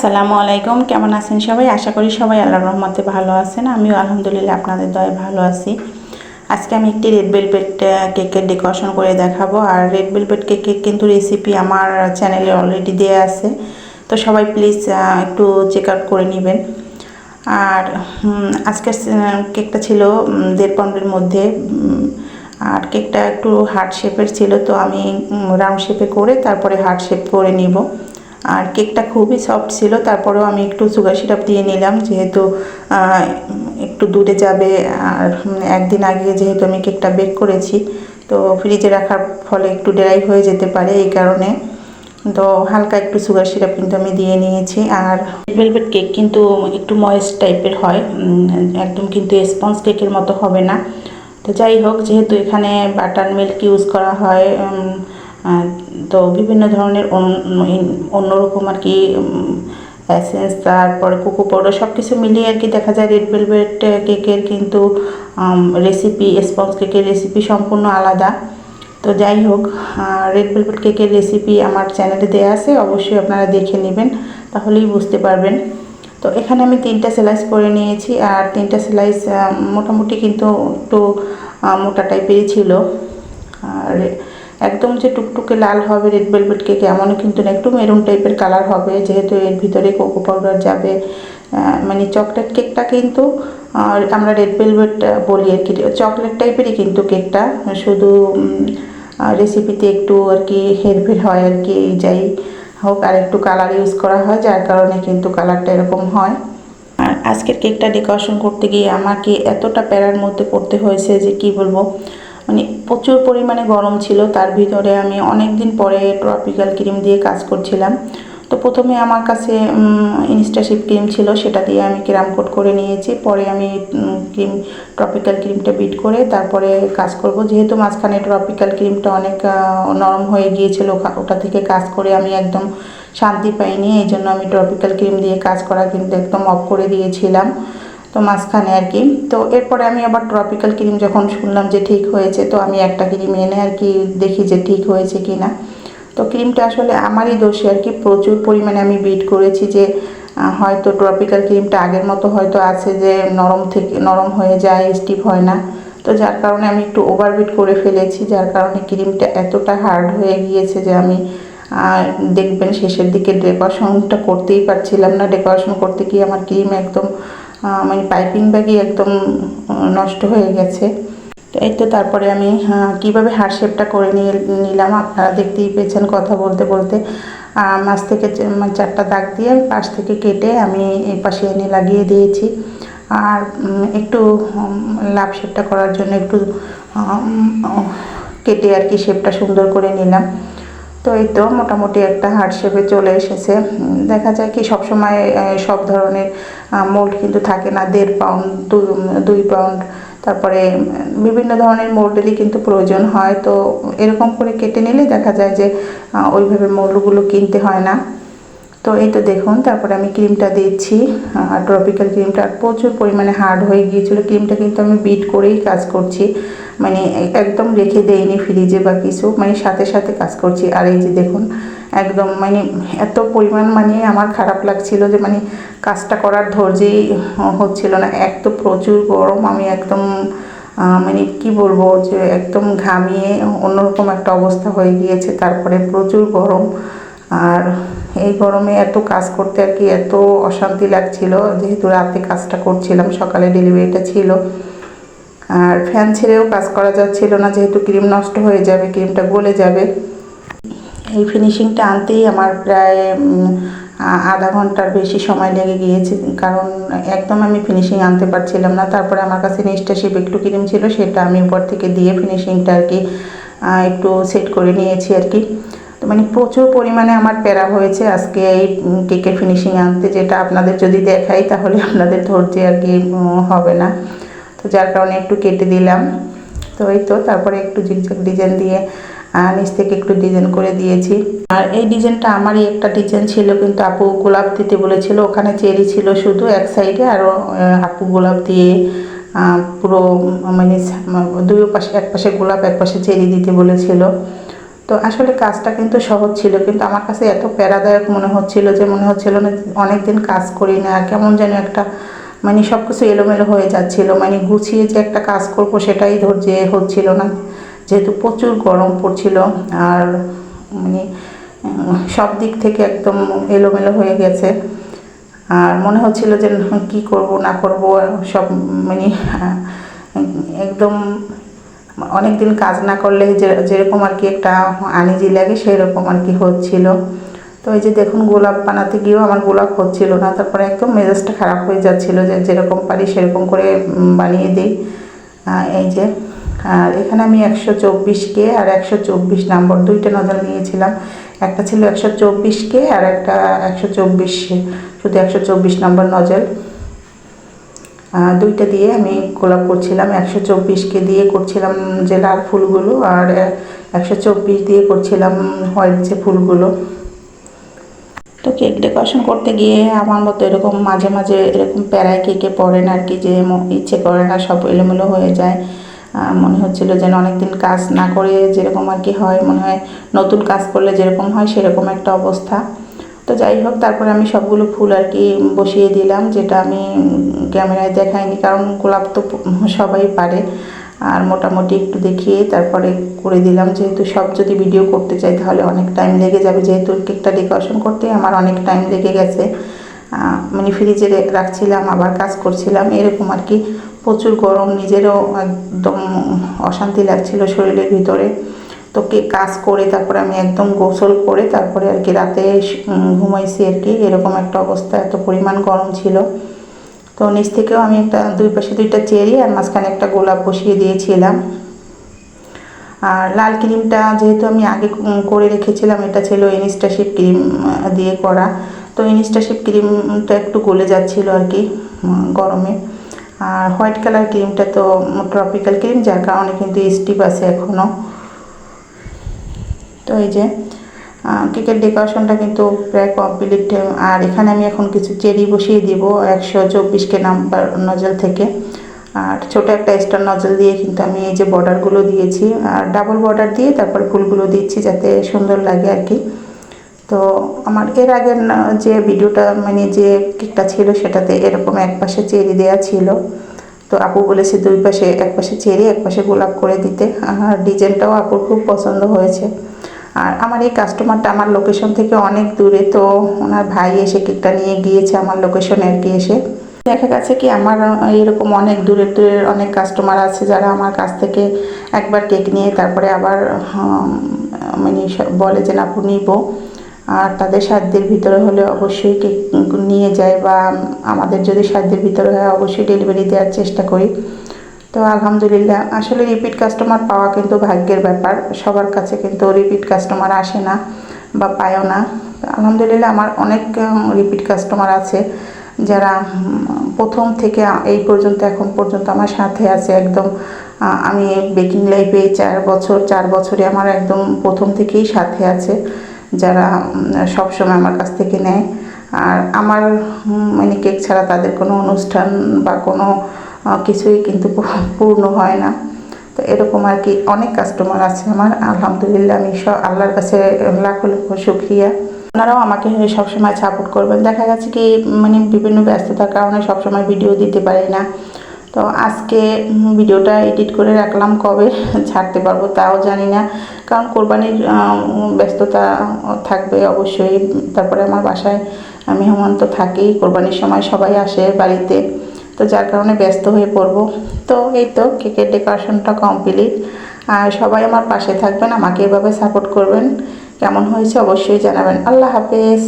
আসসালামু আলাইকুম। কেমন আছেন সবাই? আশা করি সবাই আল্লাহর রহমতে ভালো আছেন। আমিও আলহামদুলিল্লাহ আপনাদের দয়ে ভালো আছি। আজকে আমি একটি রেড ভেলভেট কেকের ডেকোরেশন করে দেখাবো। আর রেড ভেলভেট কেকের কিন্তু রেসিপি আমার চ্যানেলে অলরেডি দেওয়া আছে। তো সবাই প্লিজ একটু চেক আউট করে নেবেন। আর আজকের কেকটা ছিল দেড় পাউন্ডের মধ্যে। আর কেকটা একটু হার্ট শেপের ছিল, তো আমি রাউন্ড শেপে করে তারপরে হার্ট শেপ করে নিব। আর কেকটা খুবই সফট ছিল, তারপরেও আমি একটু সুগার সিরাপ দিয়ে নিলাম, যেহেতু একটু দূরে যাবে, আর একদিন আগে যেহেতু আমি কেকটা বেক করেছি, তো ফ্রিজে রাখার ফলে একটু ড্রাই হয়ে যেতে পারে এই কারণে। তো হালকা একটু সুগার সিরাপ কিন্তু আমি দিয়ে নিয়েছি, আর ভেলভেট কেক কিন্তু একটু ময়েস্ট টাইপের হয় একদম কিন্তু স্পঞ্জ কেকের মতো হবে না। তো যাই হোক, যেহেতু এখানে বাটার মিল্ক ইউজ করা হয় তো বিভিন্ন ধরনের অন্য- অন্যরকম আর কি এসেন্স তারপরে কোকো পাউডার সব কিছু মিলিয়ে আর কি দেখা যায় রেড ভেলভেট কেকের কিন্তু রেসিপি স্পঞ্জ কেকের রেসিপি সম্পূর্ণ আলাদা। তো যাই হোক রেড ভেলভেট কেকের রেসিপি আমার চ্যানেলে দেওয়া আছে, অবশ্যই আপনারা দেখে নেবেন, তাহলেই বুঝতে পারবেন। তো এখানে আমি তিনটা সেলাইস করে নিয়েছি, আর তিনটা সেলাইস মোটামুটি কিন্তু একটু মোটা টাইপেরই ছিল। আর একদম যে টুকটুকে লাল হবে রেড ভেলভেট কেক এমনও কিন্তু না, একটু মেরুন টাইপের কালার হবে, যেহেতু এর ভিতরে কোকো পাউডার যাবে। মানে চকলেট কেকটা কিন্তু আমরা রেড ভেলভেট বলি আর কি। চকলেট টাইপেরই কিন্তু কেকটা শুধু রেসিপিতে একটু আর কি হেরফের হয় আর কি যাই হোক, আর একটু কালার ইউজ করা হয়, যার কারণে কিন্তু কালারটা এরকম হয়। আর আজকের কেকটা ডেকোরেশন করতে গিয়ে আমাকে এতটা প্যারার মধ্যে পড়তে হয়েছে যে কি বলব মানে প্রচুর পরিমাণে গরম ছিল। তার ভিতরে আমি অনেক দিন পরে ট্রপিক্যাল ক্রিম দিয়ে কাজ করছিলাম। তো প্রথমে আমার কাছে ইনস্টাশিপ ক্রিম ছিল, সেটা দিয়ে আমি ক্রাম কোট করে নিয়েছি। পরে আমি ক্রিম ট্রপিক্যাল ক্রিমটা বিট করে তারপরে কাজ করব। যেহেতু মাঝখানে ট্রপিক্যাল ক্রিমটা অনেক নরম হয়ে গিয়েছিল ওটা থেকে কাজ করে আমি একদম শান্তি পাইনি। এই জন্য আমি ট্রপিক্যাল ক্রিম দিয়ে কাজ করা কিন্তু একদম অফ করে দিয়েছিলাম। তো মাঝখানে আর কি। তো এরপরে আমি আবার ট্রপিক্যাল ক্রিম যখন শুনলাম যে ঠিক হয়েছে, তো আমি একটা ক্রিম এনে আর কি দেখি যে ঠিক হয়েছে কি না তো ক্রিমটা আসলে আমারই দোষে আর কি। প্রচুর পরিমাণে আমি বিট করেছি যে হয়তো ট্রপিক্যাল ক্রিমটা আগের মতো হয়তো আছে যে নরম থেকে, নরম হয়ে যায় স্টিফ হয় না। তো যার কারণে আমি একটু ওভারবিট করে ফেলেছি, যার কারণে ক্রিমটা এতটা হার্ড হয়ে গিয়েছে যে আমি দেখবেন শেষের দিকে ডেকোরেশনটা করতেই পারছিলাম না। ডেকোরেশন করতে গিয়ে আমার ক্রিম একদম মানে পাইপিং ব্যাগই একদম নষ্ট হয়ে গেছে। তো এই তো তারপরে আমি কীভাবে হার শেপটা করে নিয়ে নিলাম, আপনারা দেখতেই পেয়েছেন কথা বলতে বলতে। মাছ থেকে চারটা দাগ দিয়ে পাশ থেকে কেটে আমি এই পাশে এনে লাগিয়ে দিয়েছি। আর একটু লাভ শেপটা করার জন্য একটু কেটে আর কি শেপটা সুন্দর করে নিলাম। তো এই তো মোটামুটি একটা হার্ট শেপে চলে এসেছে। দেখা যায় কি সব সময় সব ধরনের মোল্ড কিন্তু থাকে না, দেড় পাউন্ড দুই পাউন্ড, তারপরে বিভিন্ন ধরনের মোল্ডেরই কিন্তু প্রয়োজন হয়। তো এরকম করে কেটে নিলে দেখা যায় যে ওইভাবে মোল্ডগুলো কিনতে হয় না। তো এই তো দেখুন, তারপরে আমি ক্রিমটা দিচ্ছি। আর ট্রপিক্যাল ক্রিমটা প্রচুর পরিমাণে হার্ড হয়ে গিয়েছিল। ক্রিমটা কিন্তু আমি বিট করেই কাজ করছি। মানে একদম রেখে দেইনি ফ্রিজে বা কিছু মানে সাথে সাথে কাজ করছি। আর এই যে দেখুন, একদম মানে এত পরিমাণ মানে আমার খারাপ লাগছিল যে মানে কাজটা করার ধৈর্যই হচ্ছিল না। এক তো প্রচুর গরম, আমি একদম মানে কি বলব যে একদম ঘামিয়ে অন্যরকম একটা অবস্থা হয়ে গিয়েছে। তারপরে প্রচুর গরম। আর এই গরমে এত কাজ করতে আর কি এত অশান্তি লাগছিল, যেহেতু রাতে কাজটা করছিলাম, সকালে ডেলিভারিটা ছিল। আর ফ্যান ছেড়েও কাজ করা যাচ্ছিল না, যেহেতু ক্রিম নষ্ট হয়ে যাবে, ক্রিমটা গলে যাবে। এই ফিনিশিংটা আনতেই আমার প্রায় আধা ঘণ্টার বেশি সময় লেগে গিয়েছে, কারণ একদম আমি ফিনিশিং আনতে পারছিলাম না। তারপরে আমার কাছে নিস্টাশিপ একটু ক্রিম ছিল, সেটা আমি উপর থেকে দিয়ে ফিনিশিংটা আর কি একটু সেট করে নিয়েছি আর কি। মানে প্রচুর পরিমাণে আমার প্যারা হয়েছে। আজকে এই কেকের ফিনিশিং আনতে যেটা আপনাদের যদি দেখাই তাহলে আপনাদের ধৈর্যে আর কি হবে না। তো যার কারণে একটু কেটে দিলাম। তো এই তো, তারপরে একটু জিগজাগ ডিজাইন দিয়ে নিচ থেকে একটু ডিজাইন করে দিয়েছি। আর এই ডিজাইনটা আমারই একটা ডিজাইন ছিল, কিন্তু আপু গোলাপ দিতে বলেছিল। ওখানে চেরি ছিল শুধু এক সাইডে আর আপু গোলাপ দিয়ে পুরো মানে দুই পাশে, এক পাশে গোলাপ, এক পাশে চেরি দিতে বলেছিল। তো আসলে কাজটা কিন্তু সহজ ছিল, কিন্তু আমার কাছে এত প্যারাদায়ক মনে হচ্ছিল যে মনে হচ্ছিল না অনেক দিন কাজ করি না কেমন যেন একটা মানে সব কিছু এলোমেলো হয়ে যাচ্ছিল মানে গুছিয়ে যে একটা কাজ করব সেটাই ধৈর্য হচ্ছিল না। যেহেতু প্রচুর গরম পড়ছিল, আর মানে সব দিক থেকে একদম এলোমেলো হয়ে গেছে। আর মনে হচ্ছিল যে কি করব না করব সব মানে একদম অনেক দিন কাজ না করলে যেরকম আর কি একটা আনিজি লাগে সেই রকম আর কি হচ্ছিল। তো এই যে দেখুন গোলাপ বানাতে গিয়েও আমার গোলাপ হচ্ছিল না। তারপরে একদম মেজাজটা খারাপ হয়ে যাচ্ছিল যে যেরকম পারি সেরকম করে বানিয়ে দিই। এই যে আর এখানে আমি একশো চব্বিশ কে আর একশো চব্বিশ নাম্বার দুইটা নজর নিয়েছিলাম। একটা ছিল একশো চব্বিশ কে আর একটা একশো চব্বিশ শুধু একশো চব্বিশ নম্বর আহ, দুইটা দিয়ে আমি গোলাপ করছিলাম, একশো চব্বিশকে দিয়ে করছিলাম যে লাল ফুলগুলো আর একশো চব্বিশ দিয়ে করছিলাম হোয়াইট যে ফুলগুলো। তো কেক ডেকোরেশন করতে গিয়ে আমার মতো এরকম মাঝে মাঝে এরকম প্যারায় কেকে পড়ে না আর কি, যে ইচ্ছে করে না সব এলোমেলো হয়ে যায়। মনে হচ্ছিল যেন অনেকদিন কাজ না করে যেরকম আর কি হয়, মনে হয় নতুন কাজ করলে যেরকম হয় সেরকম একটা অবস্থা। তো যাই হোক, তারপরে আমি সবগুলো ফুল আর কি বসিয়ে দিলাম, যেটা আমি ক্যামেরায় দেখাইনি, কারণ গোলাপ তো সবাই পারে। আর মোটামুটি একটু দেখিয়ে তারপরে করে দিলাম, যেহেতু সব যদি ভিডিও করতে চাই তাহলে অনেক টাইম লেগে যাবে। যেহেতু কেকটা ডেকোরেশন করতে আমার অনেক টাইম লেগে গেছে। মানে ফ্রিজে রাখছিলাম, আবার কাজ করছিলাম, এরকম আর কি। প্রচুর গরম, নিজেরও একদম অশান্তি লাগছিল শরীরের ভিতরে। তো কে কাজ করে, তারপরে আমি একদম গোসল করে, তারপরে আর কি রাতে ঘুমাইছি আর কি। এরকম একটা অবস্থা, এত পরিমাণ গরম ছিল। তো নিচ থেকেও আমি একটা, দুই পাশে দুইটা চেরি আর মাঝখানে একটা গোলাপ বসিয়ে দিয়েছিলাম। আর লাল ক্রিমটা যেহেতু আমি আগে করে রেখেছিলাম, এটা ছিল ইনস্টাশিপ ক্রিম দিয়ে করা। তো ইনস্টাশিপ ক্রিমটা একটু গলে যাচ্ছিল আর কি গরমে। আর হোয়াইট কালার ক্রিমটা তো ট্রপিক্যাল ক্রিম, যার কারণে কিন্তু স্টিপ আছে এখনও তো এই যে কেকের ডেকোরেশনটা কিন্তু প্রায় কমপ্লিট আর এখানে আমি এখন কিছু চেরি বসিয়ে দিব, একশো চব্বিশকে নাম্বার নজল থেকে। আর ছোট একটা স্টার নজল দিয়ে কিন্তু আমি এই যে বর্ডারগুলো দিয়েছি। আর ডাবল বর্ডার দিয়ে তারপর ফুলগুলো দিচ্ছি যাতে সুন্দর লাগে আর কি। তো আমার এর আগের যে ভিডিওটা মানে যে কেকটা ছিল সেটাতে এরকম এক পাশে চেরি দেওয়া ছিল। তো আপু বলেছে দুই পাশে, এক পাশে চেরি, এক পাশে গোলাপ করে দিতে। আর ডিজাইনটাও আপুর খুব পছন্দ হয়েছে। আর আমার এই কাস্টমারটা আমার লোকেশন থেকে অনেক দূরে, তো ওনার ভাই এসে কেকটা নিয়ে গিয়েছে আমার লোকেশনে আর কি এসে। দেখা গেছে কি আমার এরকম অনেক দূরের দূরের অনেক কাস্টমার আছে যারা আমার কাছ থেকে একবার কেক নিয়ে তারপরে আবার মানে বলে যে না নিব। আর তাদের সাধ্যের ভিতরে হলে অবশ্যই কেক নিয়ে যায় বা আমাদের যদি সাধ্যের ভিতরে হয়, অবশ্যই ডেলিভারি দেওয়ার চেষ্টা করি। তো আলহামদুলিল্লাহ, আসলে রিপিট কাস্টমার পাওয়া কিন্তু ভাগ্যের ব্যাপার। সবার কাছে কিন্তু রিপিট কাস্টমার আসে না বা পায়ও না। আলহামদুলিল্লাহ, আমার অনেক রিপিট কাস্টমার আছে যারা প্রথম থেকে এই পর্যন্ত, এখন পর্যন্ত আমার সাথে আছে। একদম আমি বেকিং লাইফে চার বছর, চার বছরে আমার একদম প্রথম থেকেই সাথে আছে। যারা সব সময় আমার কাছ থেকে নেয়। আর আমার মানে কেক ছাড়া তাদের কোনো অনুষ্ঠান বা কোনো কিছুই কিন্তু পূর্ণ হয় না। তো এরকম আর কি অনেক কাস্টমার আছে আমার, আলহামদুলিল্লাহ আমি সব আল্লাহর কাছে লাখো লাখ শুক্রিয়া। ওনারাও আমাকে সবসময় সাপোর্ট করবেন। দেখা গেছে কি মানে বিভিন্ন ব্যস্ততার কারণে সবসময় ভিডিও দিতে পারি না। তো আজকে ভিডিওটা এডিট করে রাখলাম কবে, ছাড়তে পারব তাও জানি না। কারণ কোরবানির ব্যস্ততা থাকবে অবশ্যই। তারপরে আমার বাসায় মেহমান তো থাকেই। কোরবানির সময় সবাই আসে বাড়িতে। তো যার কারণে ব্যস্ত হয়ে পড়ব। তো এই তো কেকের ডেকোরেশনটা কমপ্লিট। আর সবাই আমার পাশে থাকবেন, আমাকে এভাবে সাপোর্ট করবেন। কেমন হয়েছে অবশ্যই জানাবেন। আল্লাহ হাফেজ।